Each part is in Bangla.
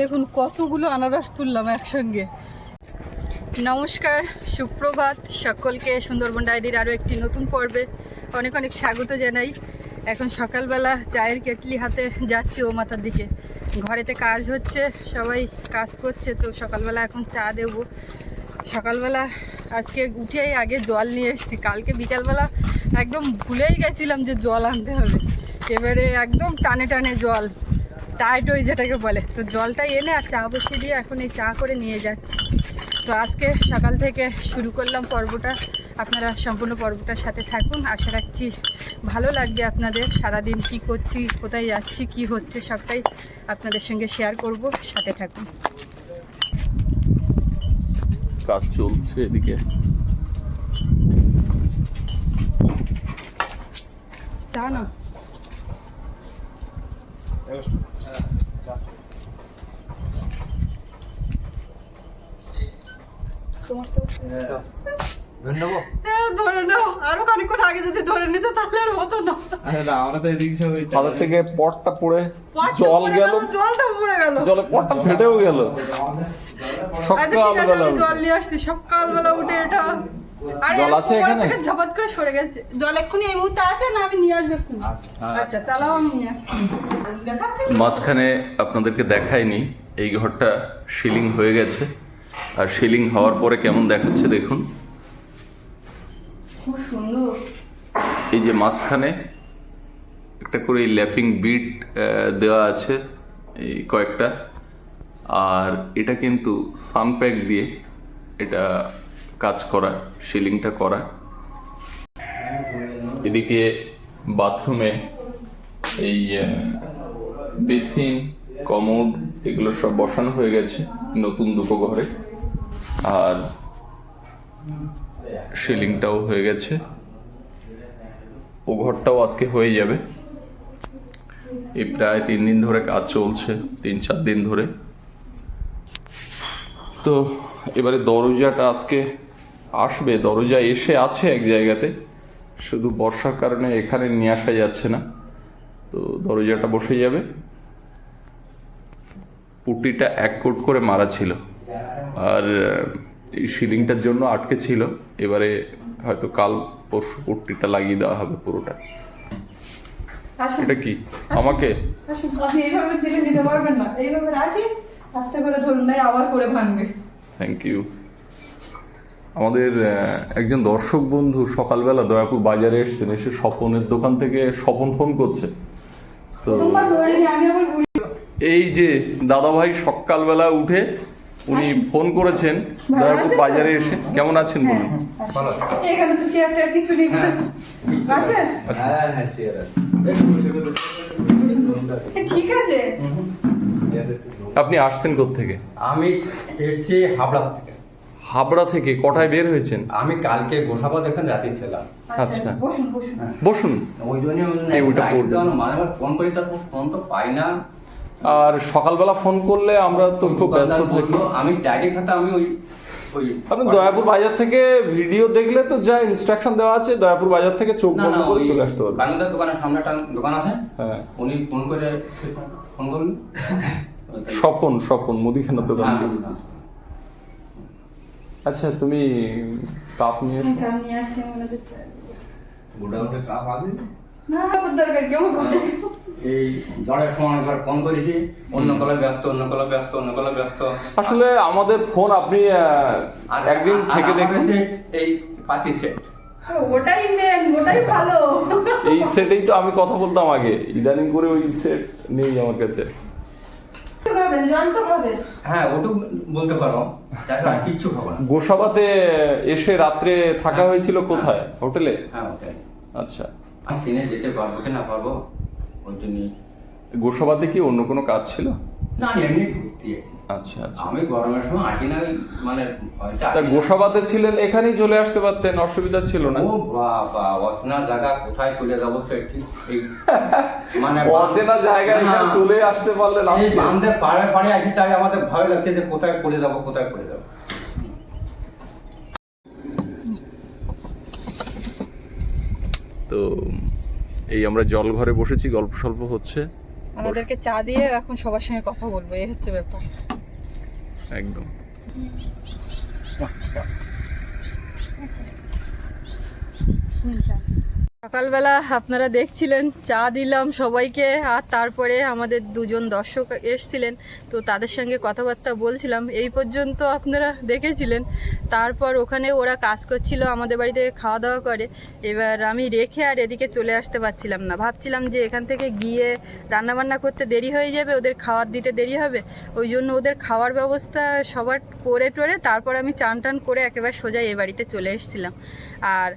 দেখুন, কতগুলো আনারস তুললাম একসঙ্গে। নমস্কার, সুপ্রভাত সকলকে সুন্দরবন ডায়েরির আরও একটি নতুন পর্বে অনেক অনেক স্বাগত জানাই। এখন সকালবেলা চায়ের কেটলি হাতে যাচ্ছি ও মাথার দিকে। ঘরেতে কাজ হচ্ছে, সবাই কাজ করছে, তো সকালবেলা এখন চা দেবো। সকালবেলা আজকে উঠেই আগে জল নিয়ে এসেছি, কালকে বিকালবেলা একদম ভুলেই গেছিলাম যে জল আনতে হবে। এবারে একদম টানে টানে জল। টাইট ওই যেটাকে বলে। তো জলটা এনে আর চা বসিয়ে দিয়ে এখন এই চা করে নিয়ে যাচ্ছি। তো আজকে সকাল থেকে শুরু করলাম পর্বটা। আপনারা সম্পূর্ণ পর্বটার সাথে থাকুন। আশা রাখছি ভালো লাগবে আপনাদের। সারাদিন কি করছি কোথায় যাচ্ছি কি হচ্ছে সবটাই আপনাদের সঙ্গে শেয়ার করব। সাথে থাকুন। কাজ চলছে এদিকে। চা না থেকে পটটা পড়ে পটটা জল গেল জলটা পড়ে গেল। জলে পটটা ফেটেও গেল। আচ্ছা সকালবেলা জল নিয়ে আসছি। সকালবেলা উঠে এটা জল আছে এখানে? ঝপাত করে সরে গেছে। জল এক্ষুনি এই মুহূর্তে আছে না আমি নিয়ে আসব আচ্ছা। চালাও আমি মাঝখানে আপনাদেরকে দেখাইনি এই ঘরটা সিলিং হয়ে গেছে। আর সিলিং হওয়ার পরে কেমন দেখাচ্ছে দেখুন। খুব সুন্দর। এই যে মাঝখানে একটা করে এই ল্যাপিং বিট দেওয়া আছে এই কয়েকটা। আর এটা কিন্তু সানপ্যাক দিয়ে এটা কাজ করা, সিলিংটা করা। এদিকে বাথরুমে এই বেসিন, কমোড এগুলো সব বসানো হয়ে গেছে নতুন দুটো ঘরে। আর সিলিংটাও হয়ে গেছে। ও ঘরটাও আজকে হয়ে যাবে। এই প্রায় তিন দিন ধরে কাজ চলছে, তিন চার দিন ধরে। তো এবারে দরজাটা আজকে আসবে দরজা এসে আছে এক জায়গাতে। শুধু বর্ষার কারণে এখানে নিয়ে আসা যাচ্ছে না। তো দরজাটা বসে যাবে। পুটিটা এক কোট করে মারা ছিল। আর এই সিলিংটার জন্য আটকে ছিল। এবারে হয়তো কাল পরশু পুট্টিটা লাগিয়ে দেওয়া হবে পুরোটা। এটা কি? আমাকে? এইভাবে দিলে নিতে পারবেন না। এইভাবে রাখি আস্তে করে ধরুন আবার করে ভাঙবে। থ্যাংক ইউ আমাদের একজন দর্শক বন্ধু সকালবেলা দয়াপুর বাজারে এসেছেন এসে স্বপনের দোকান থেকে স্বপন ফোন করছে। তো এই যে দাদাভাই সকালবেলা উঠে উনি ফোন করেছেন দয়াপুর বাজারে এসে। কেমন আছেন বলুন? এখানে তো চেয়ার কিছু নেই। আছে হ্যাঁ হ্যাঁ চেয়ার আছে। ঠিক আছে। আপনি আসছেন থেকে আমি এসেছি হাবড়া থেকে। হাবড়া থেকে কটায় বের হয়েছেন? আমি কালকে গোসাবা দেখেন রাতে ছিলাম। আচ্ছা। বসুন বসুন। বসুন। ওই জন্য ওইটা। মাঝে মাঝে ফোন করি তারপর ফোন তো পাই না। আর সকালবেলা ফোন করলে আমরা তো খুব ব্যস্ত থাকি। আমি ডায়েরি খাতা আমি ওই ওই আপনি দয়াপুর বাজার থেকে ভিডিও দেখলে তো যা ইনস্ট্রাকশন দেওয়া আছে দয়াপুর বাজার থেকে চোখ বন্ধ করে চলে আসতে হবে। কানুদার দোকানের সামনে একটা দোকান আছে। হ্যাঁ। উনি ফোন করে ফোন করুন স্বপন স্বপন মুদিখানার দোকান। হ্যাঁ। হ্যাঁ। আচ্ছা তুমি কাপ নিয়ে এসো। কাম নিয়ে আসছি মনে হচ্ছে মোটামুটি কাপ আছে? না আমার দরকার কেমন করে এই সময় একবার ফোন করেছি অন্য কলে ব্যস্ত অন্য কলে ব্যস্ত অন্য কলে ব্যস্ত। আসলে আমাদের ফোন আপনি আর একদিন থেকে এই পাতি সেট ওটাই মেন ওটাই ভালো। এই সেটেই তো আমি কথা বলতাম আগে। ইদানিং করে ওই সেট নেই আমার কাছে। ভাবেন জানতে হবে? হ্যাঁ ওটু বলতে পারো। তাছাড়া আর কিচ্ছু খাব না। গোসাবাতে এসে রাত্রে থাকা হয়েছিল কোথায়? হোটেলে? হ্যাঁ ওটাই। আচ্ছা। আমি সিনে যেতে পারব কি না পারব? ওই জন্য গোসাবাতে কি অন্য কোনো কাজ ছিল? না এমনি ঘুরতে আছি আচ্ছা আচ্ছা। আমি গরমের সময় আটি না মানে তা গোসাবাতে ছিলেন এখানেই চলে আসতে পারতেন অসুবিধা ছিল না? ও বাবা অচেনা জায়গা কোথায় চলে যাব মানে অচেনা জায়গায় চলে আসতে পারলে এই বান্ধের পাড়ে পাড়ে আছি তাই আমাদের ভয় লাগছে যে কোথায় পড়ে যাব কোথায় পড়ে যাব। তো এই আমরা জল ঘরে বসেছি গল্প সল্প হচ্ছে। আমাদেরকে চা দিয়ে এখন সবার সঙ্গে কথা বলব এই হচ্ছে ব্যাপার। একদম। সকালবেলা আপনারা দেখছিলেন, চা দিলাম সবাইকে, আর তারপরে আমাদের দুজন দর্শক এসছিলেন, তো তাদের সঙ্গে কথাবার্তা বলছিলাম। এই পর্যন্ত আপনারা দেখেছিলেন। তারপর ওখানে ওরা কাজ করছিল, আমাদের বাড়িতে খাওয়া দাওয়া করে। এবার আমি রেখে আর এদিকে চলে আসতে পারছিলাম না। ভাবছিলাম যে এখান থেকে গিয়ে রান্নাবান্না করতে দেরি হয়ে যাবে, ওদের খাওয়ার দিতে দেরি হবে। ওই জন্য ওদের খাওয়ার ব্যবস্থা সবার করে টোরে, তারপর আমি চান টান করে একেবারে সোজা এ বাড়িতে চলে এসেছিলাম। আর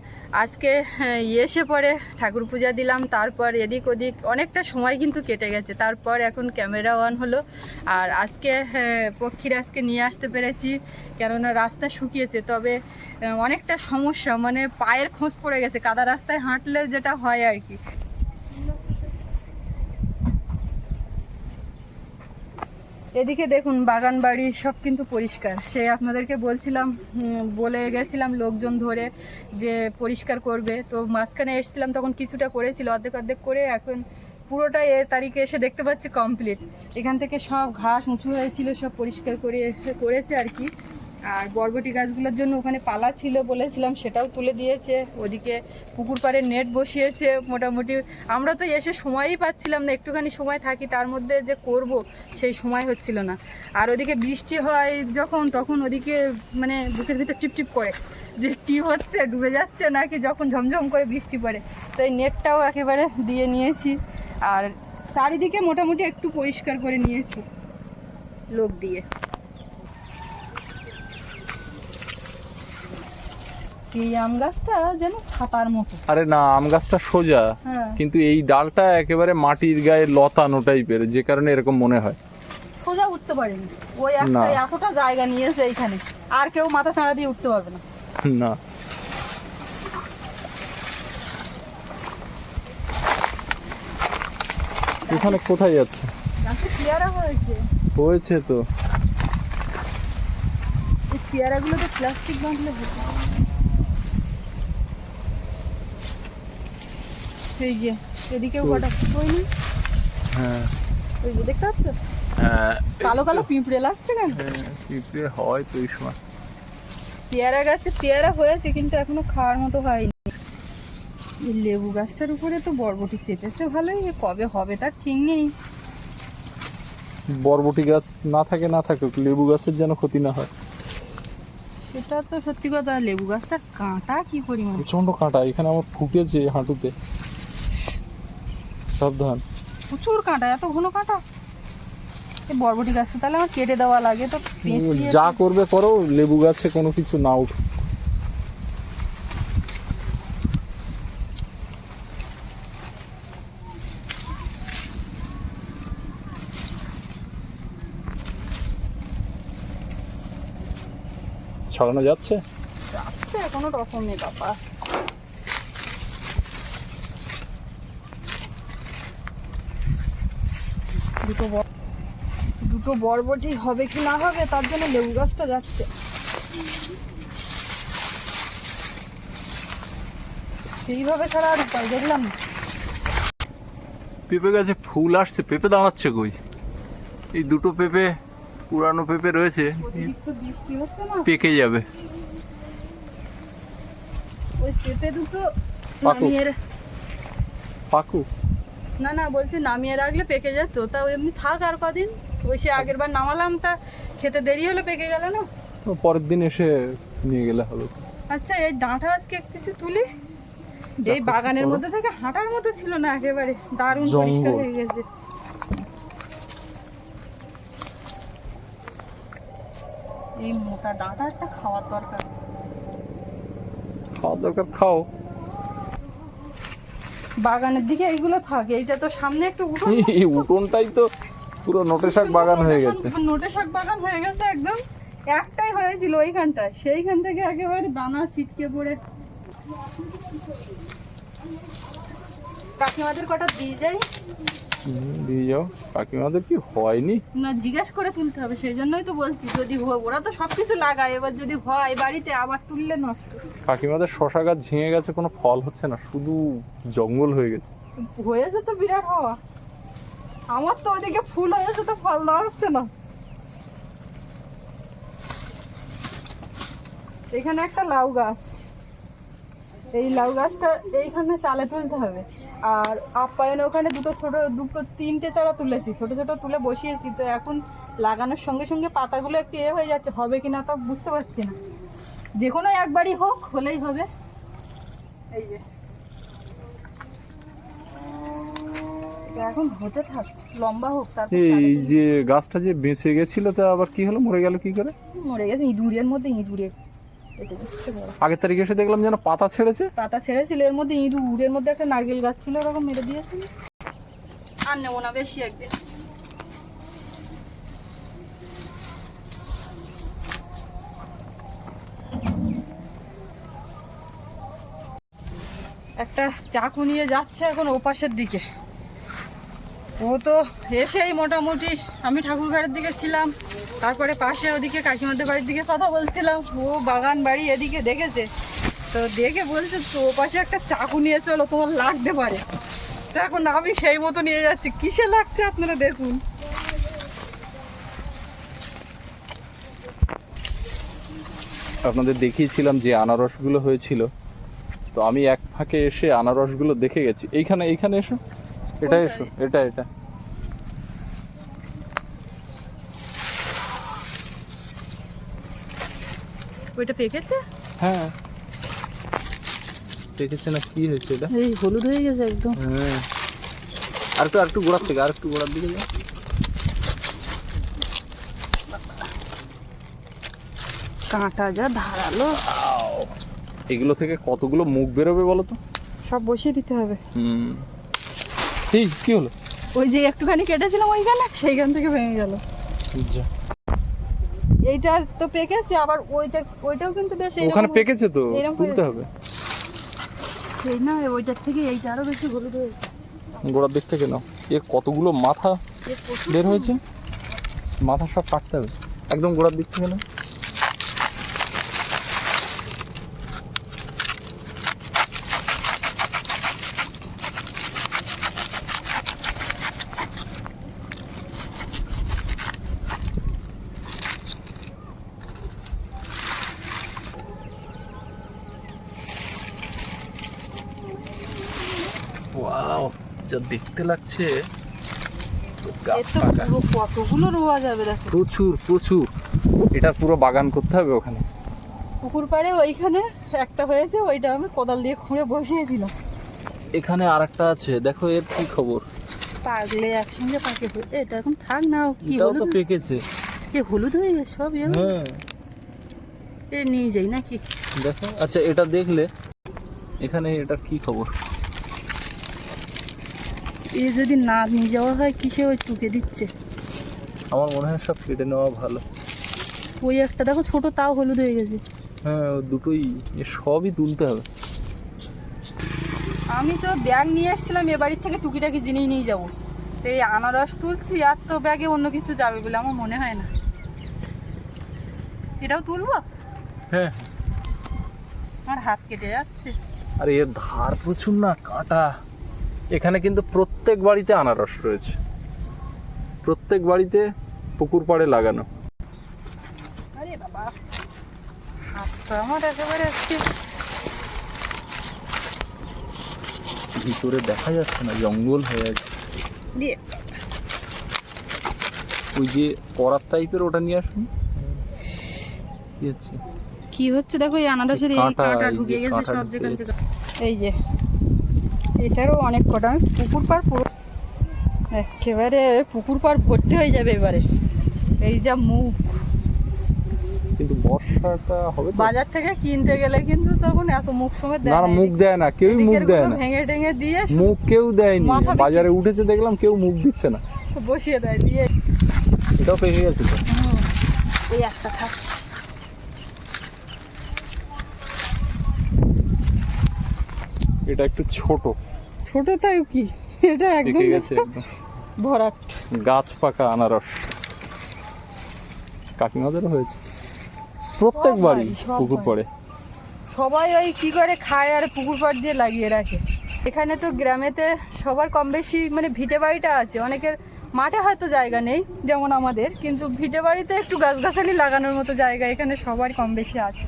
আজকে হ্যাঁ, এসে পরে ঠাকুর পূজা দিলাম তারপর এদিক ওদিক অনেকটা সময় কিন্তু কেটে গেছে। তারপর এখন ক্যামেরা অন হলো। আর আজকে হ্যাঁ, পক্ষীর আজকে নিয়ে আসতে পেরেছি কেননা রাস্তা শুকিয়েছে। তবে অনেকটা সমস্যা মানে পায়ের খোঁজ পড়ে গেছে কাদা রাস্তায় হাঁটলে যেটা হয় আর কি। এদিকে দেখুন, বাগান বাড়ি সব কিন্তু পরিষ্কার। সে আপনাদেরকে বলছিলাম বলে গেছিলাম লোকজন ধরে যে পরিষ্কার করবে। তো মাঝখানে এসেছিলাম, তখন কিছুটা করেছিল, অর্ধেক অর্ধেক করে এখন পুরোটাই এ তারিখে এসে দেখতে পাচ্ছি কমপ্লিট এখান থেকে সব ঘাস উঁচু হয়েছিল, সব পরিষ্কার করে করেছে আর কি। আর বরবটি গাছগুলোর জন্য ওখানে পালা ছিল বলেছিলাম, সেটাও তুলে দিয়েছে। ওদিকে পুকুর পাড়ে নেট বসিয়েছে মোটামুটি। আমরা তো এসে সময়ই পাচ্ছিলাম না, একটুখানি সময় থাকি, তার মধ্যে যে করব সেই সময় হচ্ছিল না। আর ওদিকে বৃষ্টি হয় যখন, তখন ওদিকে মানে বুকের ভিতর টিপটিপ করে যে কি হচ্ছে, ডুবে যাচ্ছে নাকি, যখন ঝমঝম করে বৃষ্টি পড়ে। তো এই নেটটাও একেবারে দিয়ে নিয়েছি। আর চারিদিকে মোটামুটি একটু পরিষ্কার করে নিয়েছি লোক দিয়ে। এই আম গাছটা যেন ছাতার মতো। আরে না আম গাছটা সোজা হ্যাঁ। কিন্তু এই ডালটা একেবারে মাটির গায়ে লতানো টাইপের যে কারণে এরকম মনে হয়। সোজা উঠতে পারিনি। ওই একটা এতটা জায়গা নিয়েছে এইখানে আর কেউ মাথা ছাড়া দিয়ে উঠতে পারবে না। না। এখানে কোথায় যাচ্ছে? হয়েছে। হয়েছে তো। এই পেয়ারাগুলোতে প্লাস্টিক বাঁধলে হতো। এই যে এদিকেও কটা হয়নি হ্যাঁ। ওই যে দেখতে পাচ্ছ? হ্যাঁ কালো কালো পিঁপড়ে লাগছে কেন? পিঁপড়ে হয় তো এই সময়। পেয়ারা গাছে পেয়ারা হয়েছে কিন্তু এখনও খাওয়ার মতো হয়নি। এই লেবু গাছটার উপরে তো বরবটি চেপেছে ভালোই কবে হবে তার ঠিক নেই। বরবটি গাছ না থাকে না থাকুক লেবু গাছের যেন ক্ষতি না হয়। সেটা তো সত্যি কথা লেবু গাছটার কাঁটা কি পরিমাণ? প্রচণ্ড কাঁটা এখানে আমার ফুটেছে হাঁটুতে। সাবধান প্রচুর কাঁটা এত ঘন কাঁটা? এই বরবটি গাছটা তাহলে আমার কেটে দেওয়া লাগে তো পেঁচিয়ে যা করবে করো লেবু গাছে কোনো কিছু না উঠ। ছড়ানো যাচ্ছে? যাচ্ছে কোনো রকমে বাবা। দুটো দুটো বরবটি হবে কি না হবে তার জন্য লেবু গাছটা যাচ্ছে। এইভাবে ছাড়া আর উপায় দেখলাম পেঁপে গাছে ফুল আসছে পেঁপে দাঁড়াচ্ছে কই? এই দুটো পেঁপে পুরানো পেঁপে রয়েছে পেকে যাবে। ওই পেঁপে দুটো। পাকু না না বলছি নামিয়ে রাখলে পেকে যেত। তা এমনি থাক আর কদিন। ওই সে আগের বার নামালাম তা খেতে দেরি হলে পেকে গেল না? তো পরের দিন এসে নিয়ে গেলে হবে আচ্ছা এই ডাঁটা আজকে কিছু তুলি। এই বাগানের মধ্যে থেকে হাঁটার মতো ছিল না একেবারে। দারুণ পরিষ্কার হয়ে গেছে। এই মোটা ডাঁটা একটা খাওয়ার দরকার। খাওয়ার দরকার খাও। বাগানের দিকে এইগুলো থাকে। এইটা তো সামনে একটু উঠোন। এই উঠোনটাই তো পুরো নোটে শাক বাগান হয়ে গেছে। নোটে শাক বাগান হয়ে গেছে একদম। একটাই হয়েছিল ওইখানটায়। সেইখান থেকে একেবারে দানা ছিটকে পড়ে। কাকিমাদের কটা দিয়ে যাই? দিয়ে যাও। কাকিমাদের কি হয়নি? না জিজ্ঞেস করে তুলতে হবে সেই জন্যই তো বলছি যদি ওরা তো সব কিছু লাগায় এবার যদি হয় বাড়িতে আবার তুললে নষ্ট। কাকিমাদের শশা গাছ ঝিঙে গেছে কোনো ফল হচ্ছে না শুধু জঙ্গল হয়ে গেছে। হয়েছে তো বিরাট হওয়া। আমার তো ওইদিকে ফুল হয়েছে তো ফল দাঁড়াচ্ছে না। এখানে একটা লাউ গাছ। এই লাউ গাছটা এইখানে চালে তুলতে হবে। আর আপ্যায়নে ওখানে দুটো ছোট দুটো তিনটে চারা তুলেছি। ছোট ছোট তুলে বসিয়েছি। তো এখন লাগানোর সঙ্গে সঙ্গে পাতাগুলো একটু এ হয়ে যাচ্ছে। হবে কি না তা বুঝতে পারছি না। যে কোনো একবারই হোক হলেই হবে। এই যে। এখন হতে থাক লম্বা হোক তারপর এই যে গাছটা যে বেঁচে গেছিল তা আবার কি হলো? মরে গেল কি করে? মরে গেছে ইঁদুরের মধ্যে ইঁদুরে। আগের তারিখে এসে দেখলাম যেন পাতা ছেড়েছে। পাতা ছেড়েছিল এর মধ্যে ইঁদুরের মধ্যে একটা নারকেল গাছ ছিল ওরকম মেরে দিয়েছিল আর নেব না বেশি একদিন। একটা চাকু নিয়ে যাচ্ছে এখন ওপাশের দিকে। ও তো এসেই মোটামুটি আমি ঠাকুর ঠাকুরঘাটের দিকে ছিলাম। তারপরে পাশে ওদিকে কাকিমাদের বাড়ির দিকে কথা বলছিলাম। ও বাগান বাড়ি এদিকে দেখেছে। তো দেখে বলছে তো পাশে একটা চাকু নিয়ে চলো তোমার লাগতে পারে। তো এখন আমি সেই মতো নিয়ে যাচ্ছি। কিসে লাগছে আপনারা দেখুন। আপনাদের দেখিয়েছিলাম যে আনারসগুলো হয়েছিল। তো আমি এক ফাঁকে এসে আনারসগুলো দেখে গেছি। এইখানে এইখানে এসো। এটা এসো এটা এটা। ওইটা পেকেছে? হ্যাঁ। দেখেছে না কি হয়েছে এটা? এই হলুদ হয়ে গেছে একদম। হ্যাঁ। আর একটু আর একটু গোড়ার থেকে আর একটু গোড়ার দিকে যাও। কাঁটা যা ধারালো। এগুলো থেকে কতগুলো মুখ বেরোবে বলো তো? সব বসিয়ে দিতে হবে। হুম। এই কি হলো? ওই যে একটুখানি কেটেছিলাম ওইখানে সেইখান থেকে ভেঙে গেল। যা। এইটা তো পেকেছে আবার ওইটা ওইটাও কিন্তু বেশ ওখানে পেকেছে তো? তুলতে হবে সেই না ওইটার থেকে এইটা আরও বেশি হলুদ হয়েছে গোড়ার দিক থেকে নাও। এ কতগুলো মাথা বের হয়েছে? মাথা সব কাটতে হবে। একদম গোড়ার দিক থেকে নাও ওয়াও যা দেখতে লাগছে কতগুলো রোয়া যাবে দেখো। প্রচুর প্রচুর। এটা পুরো বাগান করতে হবে ওখানে। পুকুর পাড়ে ওইখানে একটা হয়েছে ওইটা আমি কোদাল দিয়ে খুঁড়ে বসিয়েছিলাম। এখানে আরেকটা আছে দেখো এর কি খবর? পাগলে একসঙ্গে পাকে এটা এখন থাক না কি এটাও তো পেকেছে। কি হলুদ হয়ে গেছে সব হ্যাঁ। এ নিয়ে যাই নাকি? দেখো আচ্ছা এটা দেখলে এখানে এটা কি খবর? এ যদি না নিয়ে যাওয়া হয় কিসে ওই টুকে দিচ্ছে? আমার মনে হয় সব কেটে নেওয়া ভালো। ওই একটা দেখো ছোট তাও হলুদ হয়ে গেছে। হ্যাঁ দুটোই সবই তুলতে হবে। আমি তো ব্যাগ নিয়ে আসছিলাম এ বাড়ির থেকে টুকিটাকি জিনিস নিয়ে যাব। তো এই আনারস তুলছি আর তো ব্যাগে অন্য কিছু যাবে বলে আমার মনে হয় না। এটাও তুলবো? হ্যাঁ। আমার হাত কেটে যাচ্ছে। আর এর ধার প্রচুর না কাটা। এখানে কিন্তু প্রত্যেক বাড়িতে আনারস রয়েছে। প্রত্যেক বাড়িতে পুকুর পাড়ে লাগানো। ভিতরে দেখা যাচ্ছে না জঙ্গল হয়ে আছে। ওই যে করার টাইপের ওটা নিয়ে আসুন। কি হচ্ছে? দেখো এই আনারসের এই কাঁটা, ঢুকে গেছে সব যেখানে এই যে। এটারও অনেক কটা। আমি পুকুর পাড় পুরো একেবারে পুকুর পাড় ভর্তি হয়ে যাবে এবারে। এই যা মুখ। কিন্তু বর্ষাটা হবে বাজার থেকে কিনতে গেলে কিন্তু তখন এত মুখ সমেত দেয় না। মুখ দেয় না কেউই মুখ দেয় না। ভেঙে টেঙে দিয়ে মুখ কেউ দেয়নি। বাজারে উঠেছে দেখলাম কেউ মুখ দিচ্ছে না। বসিয়ে দেয় দিয়ে এটাও পেকে গেছে তো? হুম, ওই একটা খাচ্ছে। এটা একটু ছোট। ছোট তাই কি? এটা একদম গেছে ভরাট। গাছ পাকা আনারস। কাকিমাদেরও হয়েছে। প্রত্যেক বাড়ি পুকুর। পড়ে। সবাই ওই কি করে খায় আর পুকুর পাড় দিয়ে লাগিয়ে রাখে। এখানে তো গ্রামেতে সবার কম বেশি মানে ভিটে বাড়িটা আছে। অনেকের মাঠে হয়তো জায়গা নেই যেমন আমাদের। কিন্তু ভিটে বাড়িতে একটু গাছগাছালি লাগানোর মতো জায়গা এখানে সবার কম বেশি আছে।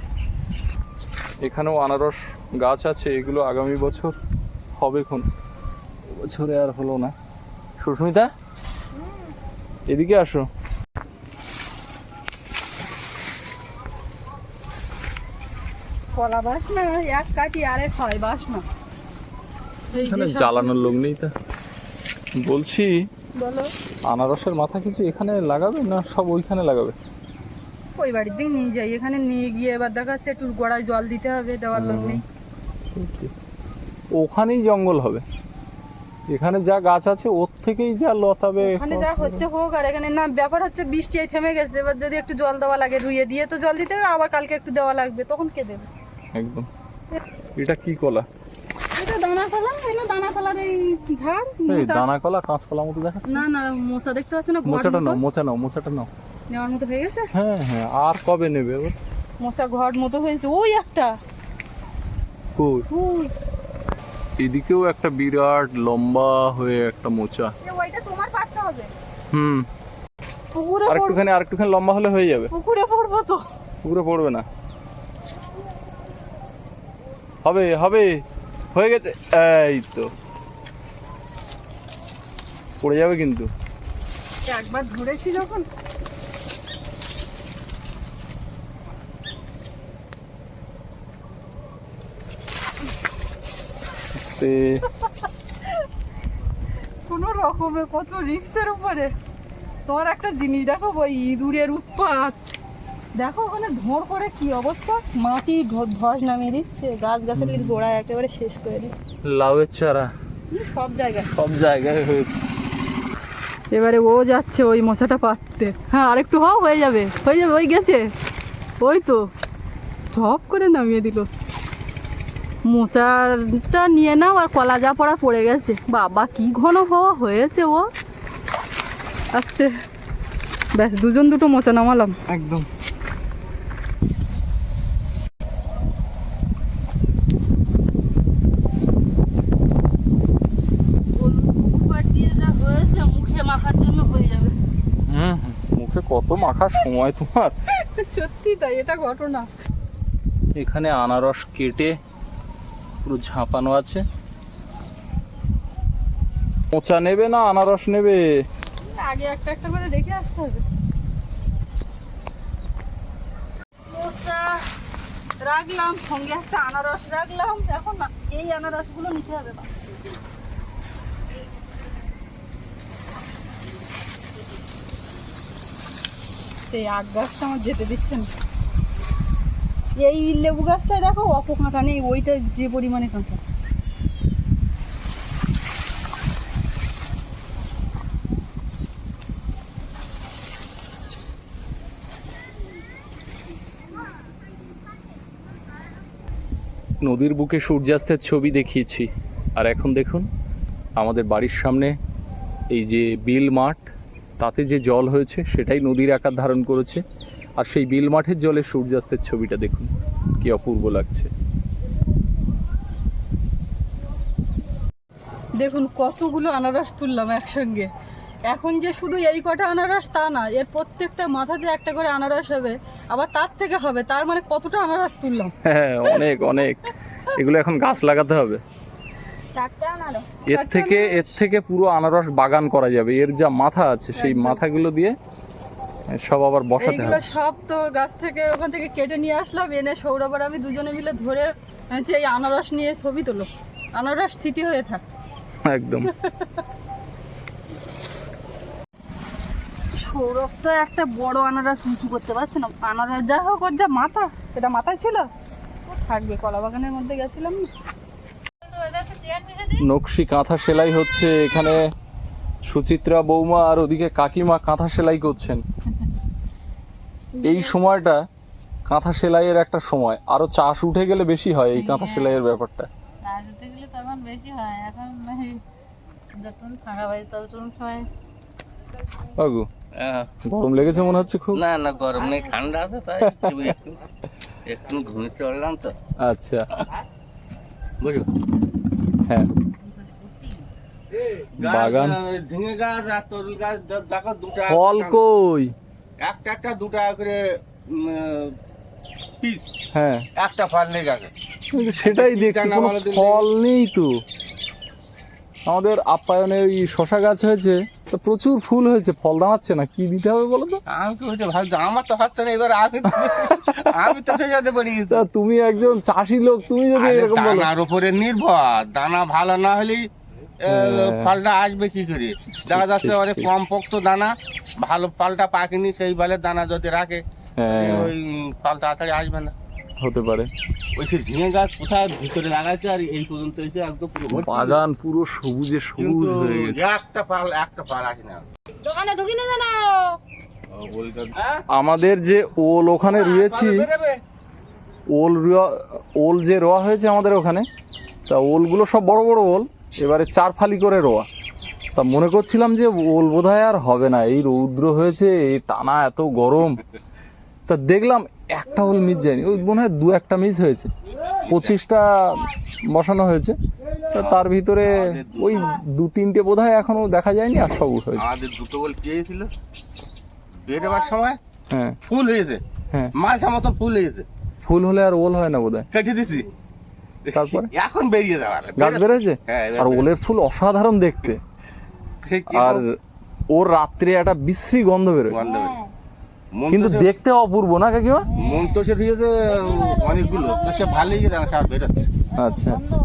এখানেও আনারস গাছ আছে এগুলো আগামী বছর হবে কোন বছরে আর হলো না। সুস্মিতা? এদিকে আসো। কলা বাস না এক কাটি আরেক হয় বাস না এখানে জ্বালানোর লোক নেই তা। বলছি বলো। আনারসের মাথা কিছু এখানে লাগাবে না সব ওইখানে লাগাবে? ওই বাড়ির দিক নিয়ে যাই। এখানে নিয়ে গিয়ে এবার দেখা যাচ্ছে একটু গোড়ায় জল দিতে হবে দেওয়ার লোক নেই। ওখানেই জঙ্গল হবে। এখানে যা গাছ আছে ওর থেকেই যা লতাবে ওখানে যা হচ্ছে হোক আর এখানে না ব্যাপার হচ্ছে বৃষ্টি এই থেমে গেছে। এবার যদি একটু জল দেওয়া লাগে রুইয়ে দিয়ে তো জল দিতে হবে আবার কালকে একটু দেওয়া লাগবে তখন কে দেবে? একদম। এটা কি কলা? এটা দানা কলা এলো দানা কলার এই ঝাড় এই দানা কলা কাঁচকলা মতো দেখা না না মোচা দেখতে পাচ্ছ না মোচাটা নাও মোচা নাও মোচাটা নাও। নেওয়ার মতো হয়ে গেছে? হ্যাঁ হ্যাঁ আর কবে নেবে মোচা ঘর মতো হয়েছে ওই একটা। এদিকেও একটা বিরাট লম্বা হয়ে একটা মোচা ওইটা তোমার পাঠতে হবে। হুম। পুকুরে আর একটুখানি আর একটুখানি লম্বা হলে হয়ে যাবে। পুকুরে পড়ব তো। পুকুরে পড়বে না। হবে হবে। হয়ে গেছে? এই তো। পড়ে যাবে কিন্তু। একবার ধরেছি যখন। কোনো রকমে কত রিক্সের উপরে। তোমার একটা জিনিস দেখো ওই ইঁদুরের উৎপাত। দেখো ওখানে ধোঁড় করে কি অবস্থা? মাটি ধস নামিয়ে দিচ্ছে গাছ গাছালির গোড়া একেবারে শেষ করে দিচ্ছে। লাউয়ের চারা। সব জায়গায়। সব জায়গায় হয়েছে। এবারে ও যাচ্ছে ওই মশাটা পাততে। হ্যাঁ আরেকটু হও হয়ে যাবে হয়ে যাবে ওই গেছে। ওই তো ঝপ করে নামিয়ে দিল। মশাটা নিয়ে নাও আর কলা যা পড়া পড়ে গেছে। বাবা কি ঘন হওয়া হয়েছে ও। আস্তে ব্যাস দুজন দুটো মোচা নামালাম। একদম দিয়ে যা হয়েছে মুখে মাখার জন্য হয়ে যাবে হুম হুম, মুখে কত মাখার সময় তোমার। সত্যি তাই এটা ঘটনা। এখানে আনারস কেটে পুরো ঝাঁপানো আছে। মোচা নেবে না আনারস নেবে? আগে একটা একটা করে রেখে আসতে হবে। মোচা রাখলাম সঙ্গে একটা আনারস রাখলাম। এখন এই আনারসগুলো নিতে হবে। সেই আগ গাছটা আমার যেতে দিচ্ছে না। এই লেবু গাছটায় দেখো অত কাঁটা নেই, ওইটা যে পরিমাণে কাঁটা। নদীর বুকে সূর্যাস্তের ছবি দেখিয়েছি। আর এখন দেখুন, আমাদের বাড়ির সামনে এই যে বিল মাঠ তাতে যে জল হয়েছে সেটাই নদীর আকার ধারণ করেছে। আর সেই বিল মাঠের জলে সূর্যাস্তের ছবিটা দেখুন কি অপূর্ব লাগছে। দেখুন কতগুলো আনারস তুললাম একসঙ্গে। এখন যে শুধু এই কটা আনারস তা না এর প্রত্যেকটা মাথাতে একটা করে আনারস হবে আবার তার থেকে হবে তার মানে কতটা আনারস তুললাম? হ্যাঁ অনেক অনেক। এগুলো এখন গাছ লাগাতে হবে। এর থেকে এর থেকে পুরো আনারস বাগান করা যাবে। এর যা মাথা আছে সেই মাথাগুলো দিয়ে সব আবার বসাতে হবে। সব তো গাছ থেকে ওখান থেকে কেটে নিয়ে আসলাম। এনে সৌরভ আর আমি দুজনে মিলে ধরে হচ্ছে এই আনারস নিয়ে ছবি তোলো আনারস স্মৃতি হয়ে থাক। একদম। সৌরভ তো একটা বড় আনারস উঁচু করতে পারছে না। আনারস যা হোক ওর যা মাথা এটা মাথায় ছিল। থাকবে কলা বাগানের মধ্যে গেছিলাম না। নকশি কাঁথা সেলাই হচ্ছে এখানে সুচিত্রা বৌমা আর ওদিকে কাকিমা কাঁথা সেলাই করছেন। এই সময়টা কাঁথা সেলাইয়ের একটা সময়। আরও চাষ উঠে গেলে বেশি হয় এই কাঁথা সেলাইয়ের ব্যাপারটা। চাষ উঠে গেলে তখন বেশি হয়। এখন যখন ফাঁকা বাড়ি তখন সময় বাবু গরম লেগেছে মনে হচ্ছে খুব? না না গরম নেই ঠান্ডা আছে তাই। একটু একটু ঘুমিয়ে চললাম তো। আচ্ছা। বুঝো হ্যাঁ বাগান। ঝিঙে গাছ আর তরুল গাছ দেখো দুটা ফল কই? একটা একটা দুটা করে পিস হ্যাঁ। একটা ফল নেই গাছে। সেটাই দেখছি কোনো ফল নেই তো। আমাদের আপ্যায়নে ওই শশা গাছ হয়েছে তো প্রচুর ফুল হয়েছে ফল দাঁড়াচ্ছে না কি দিতে হবে বলো তো? আমি তো ওইটা ভাবছি আমার তো হচ্ছে না এবার আমি আমি তো পড়ে গেছি তা তুমি একজন চাষি লোক তুমি যদি আরে এরকম বলো। দানার উপরে নির্ভর দানা ভালো না হলেই এ, হ্যাঁ। ফলটা আসবে কি করে? দেখা যাচ্ছে অনেক। কম পোক্ত দানা ভালো ফলটা পাকেনি সেই বলে দানা যদি রাখে হ্যাঁ। ওই ফল তাড়াতাড়ি আসবে না। হতে পারে। ওই সে ঝিঙে গাছ কোথায় ভিতরে লাগাচ্ছে আর এই পর্যন্ত এসে একদম পুরো বাগান পুরো সবুজে সবুজ হয়ে গেছে। একটা পাল একটা পাল আসে না। দোকানে ঢুকি না জানো হ্যাঁ? আমাদের যে ওল ওখানে রুয়েছি ওল রুয়া ওল যে রোয়া হয়েছে আমাদের ওখানে তা ওলগুলো সব বড় বড় ওল এবারে চার ফালি করে রোয়া। তা মনে করছিলাম যে ওল বোধহয় আর হবে না এই রৌদ্র হয়েছে এই টানা এত গরম। তা দেখলাম একটা ওল মিস যায়নি। ওই মনে হয় দু একটা মিস হয়েছে। পঁচিশটা বসানো হয়েছে। তার ভিতরে ওই দু তিনটে বোধ হয় এখনও দেখা যায়নি আর সব হয়েছে। আমাদের দুটো বল চেয়েছিল বেরোবার সময় হ্যাঁ। ফুল হয়েছে। হ্যাঁ। মালটা মতন ফুল হয়েছে। ফুল হলে আর ওল হয় না বোধ কেটে দিছি। তারপরে? এখন বেরিয়ে যাওয়ার গাছ বেড়েছে হ্যাঁ, আর ওলের ফুল অসাধারণ দেখতে। আর ওর রাত্রে একটা বিশ্রী গন্ধ বেরোয়। গন্ধ বেরোয়। কিন্তু দেখতে অপূর্ব না কাকিমা? মন সে দিয়েছে অনেকগুলো। তো সে ভালোই বেরোচ্ছে। আচ্ছা আচ্ছা।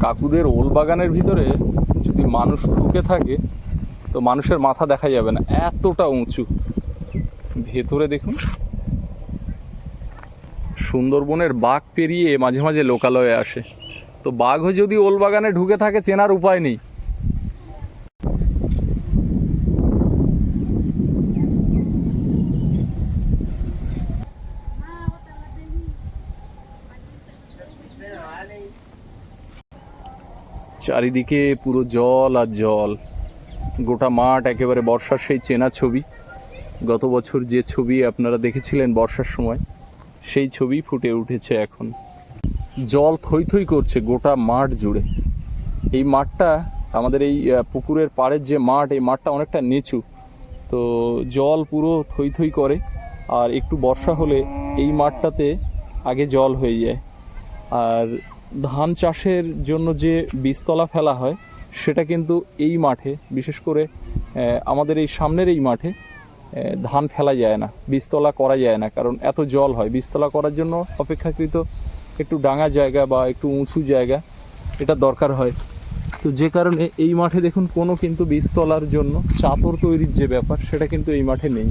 কাকুদের ওল বাগানের ভিতরে যদি মানুষ ঢুকে থাকে তো মানুষের মাথা দেখা যাবে না এতটা উঁচু। ভেতরে দেখুন সুন্দরবনের বাঘ পেরিয়ে মাঝে মাঝে লোকালয়ে আসে। তো বাঘও যদি ওল বাগানে ঢুকে থাকে চেনার উপায় নেই। চারিদিকে পুরো জল আর জল। গোটা মাঠ একেবারে বর্ষার সেই চেনা ছবি। গত বছর যে ছবি আপনারা দেখেছিলেন বর্ষার সময়, সেই ছবি ফুটে উঠেছে এখন। জল থই থই করছে গোটা মাঠ জুড়ে। এই মাঠটা, আমাদের এই পুকুরের পাড়ের যে মাঠ, এই মাঠটা অনেকটা নিচু। তো জল পুরো থই থই করে, আর একটু বর্ষা হলে এই মাঠটাতে আগে জল হয়ে যায়। আর ধান চাষের জন্য যে বীজতলা ফেলা হয়, সেটা কিন্তু এই মাঠে, বিশেষ করে আমাদের এই সামনের এই মাঠে ধান ফেলা যায় না, বীজতলা করা যায় না, কারণ এত জল হয়। বীজতলা করার জন্য অপেক্ষাকৃত একটু ডাঙা জায়গা বা একটু উঁচু জায়গা, এটা দরকার হয়। তো যে কারণে এই মাঠে দেখুন, কোনো কিন্তু বীজতলার জন্য চাদর তৈরির যে ব্যাপার, সেটা কিন্তু এই মাঠে নেই।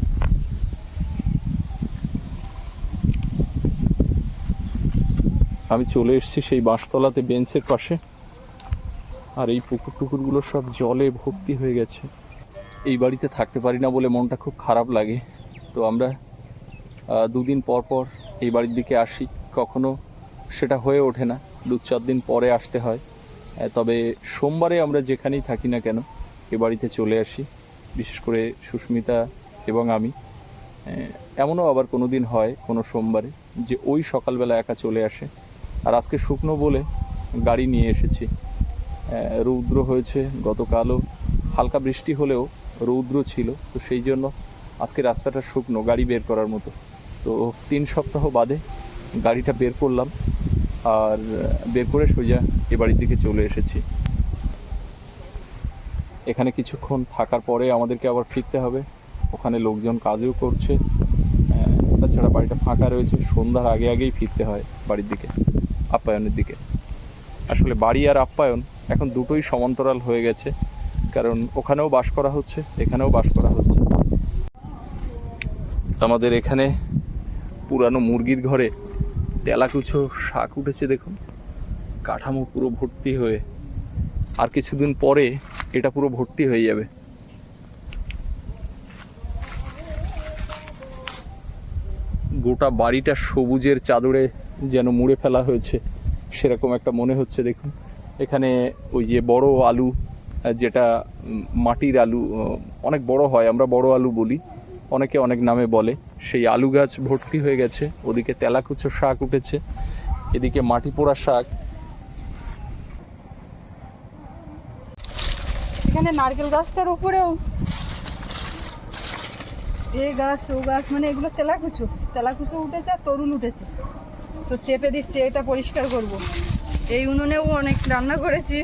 আমি চলে এসেছি সেই বাঁশতলাতে বেঞ্চের পাশে। আর এই পুকুর টুকুরগুলো সব জলে ভর্তি হয়ে গেছে। এই বাড়িতে থাকতে পারি না বলে মনটা খুব খারাপ লাগে। তো আমরা দুদিন পর পর এই বাড়ির দিকে আসি। কখনো সেটা হয়ে ওঠে না। দু চার দিন পরে আসতে হয়। তবে সোমবারে আমরা যেখানেই থাকি না কেন, এ বাড়িতে চলে আসি। বিশেষ করে সুস্মিতা এবং আমি। এমনও আবার কোনো দিন হয় কোনো সোমবারে যে ওই সকালবেলা একা চলে আসে। আর আজকে শুকনো বলে গাড়ি নিয়ে এসেছি। রৌদ্র হয়েছে গতকালও। হালকা বৃষ্টি হলেও রৌদ্র ছিল, তো সেই জন্য আজকে রাস্তাটা শুকনো, গাড়ি বের করার মতো। তো তিন সপ্তাহ বাদে গাড়িটা বের করলাম আর বের করে সোজা এ বাড়ির দিকে চলে এসেছি। এখানে কিছুক্ষণ থাকার পরে আমাদেরকে আবার ফিরতে হবে। ওখানে লোকজন কাজও করছে। তাছাড়া বাড়িটা ফাঁকা রয়েছে, সন্ধ্যার আগে আগেই ফিরতে হয় বাড়ির দিকে। আপ্যায়নের দিকে। আসলে বাড়ি আর আপ্যায়ন এখন দুটোই সমান্তরাল হয়ে গেছে, কারণ ওখানেও বাস করা হচ্ছে, এখানেও বাস করা হচ্ছে। আমাদের এখানে পুরানো মুরগির ঘরে তেলাকুচো শাক উঠেছে দেখুন। কাঠামো পুরো ভর্তি হয়ে, আর কিছুদিন পরে এটা পুরো ভর্তি হয়ে যাবে। গোটা বাড়িটা সবুজের চাদরে যেন মুড়ে ফেলা হয়েছে, সেরকম একটা মনে হচ্ছে, দেখুন। এখানে ওই যে বড় আলু যেটা মাটির আলু অনেক বড় হয়, আমরা বড় আলু বলি, অনেকে অনেক নামে বলে। সেই আলু গাছ ভর্তি হয়ে গেছে, ওদিকে তেলাকুচো শাক উঠেছে, এদিকে মাটি পোড়া শাক। এখানে নারকেল গাছটার উপরেও। এ গাছ, ও গাছ মানে এগুলো তেলাকুচু। তেলাকুচু উঠেছে আর তরুল উঠেছে। তো চেপে দিচ্ছে, এটা পরিষ্কার করব। এই উনুনেও অনেক রান্না করেছি।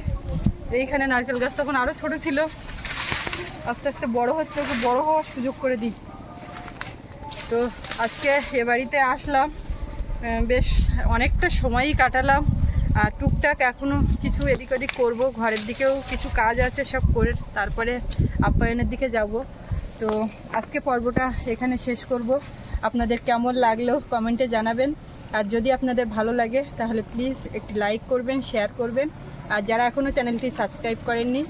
এইখানে নারকেল গাছ তখন আরও ছোট ছিল। আস্তে আস্তে বড় হচ্ছে ওকে বড় হওয়ার সুযোগ করে দিই। তো আজকে এ বাড়িতে আসলাম। বেশ অনেকটা সময়ই কাটালাম। আর টুকটাক এখনও কিছু এদিক ওদিক করব। ঘরের দিকেও কিছু কাজ আছে সব করে তারপরে আপ্যায়নের দিকে যাব। তো আজকে পর্বটা এখানে শেষ করব। আপনাদের কেমন লাগল কমেন্টে জানাবেন। আর যদি আপনাদের ভালো লাগে, তাহলে প্লিজ একটি লাইক করবেন শেয়ার করবেন। আর যারা এখনও চ্যানেলটি সাবস্ক্রাইব করেননি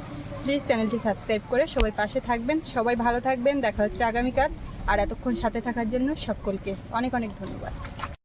প্লিজ চ্যানেলটি সাবস্ক্রাইব করে সবাই পাশে থাকবেন। সবাই ভালো থাকবেন। দেখা হচ্ছে আগামীকাল। আর এতক্ষণ সাথে থাকার জন্য সকলকে অনেক অনেক ধন্যবাদ।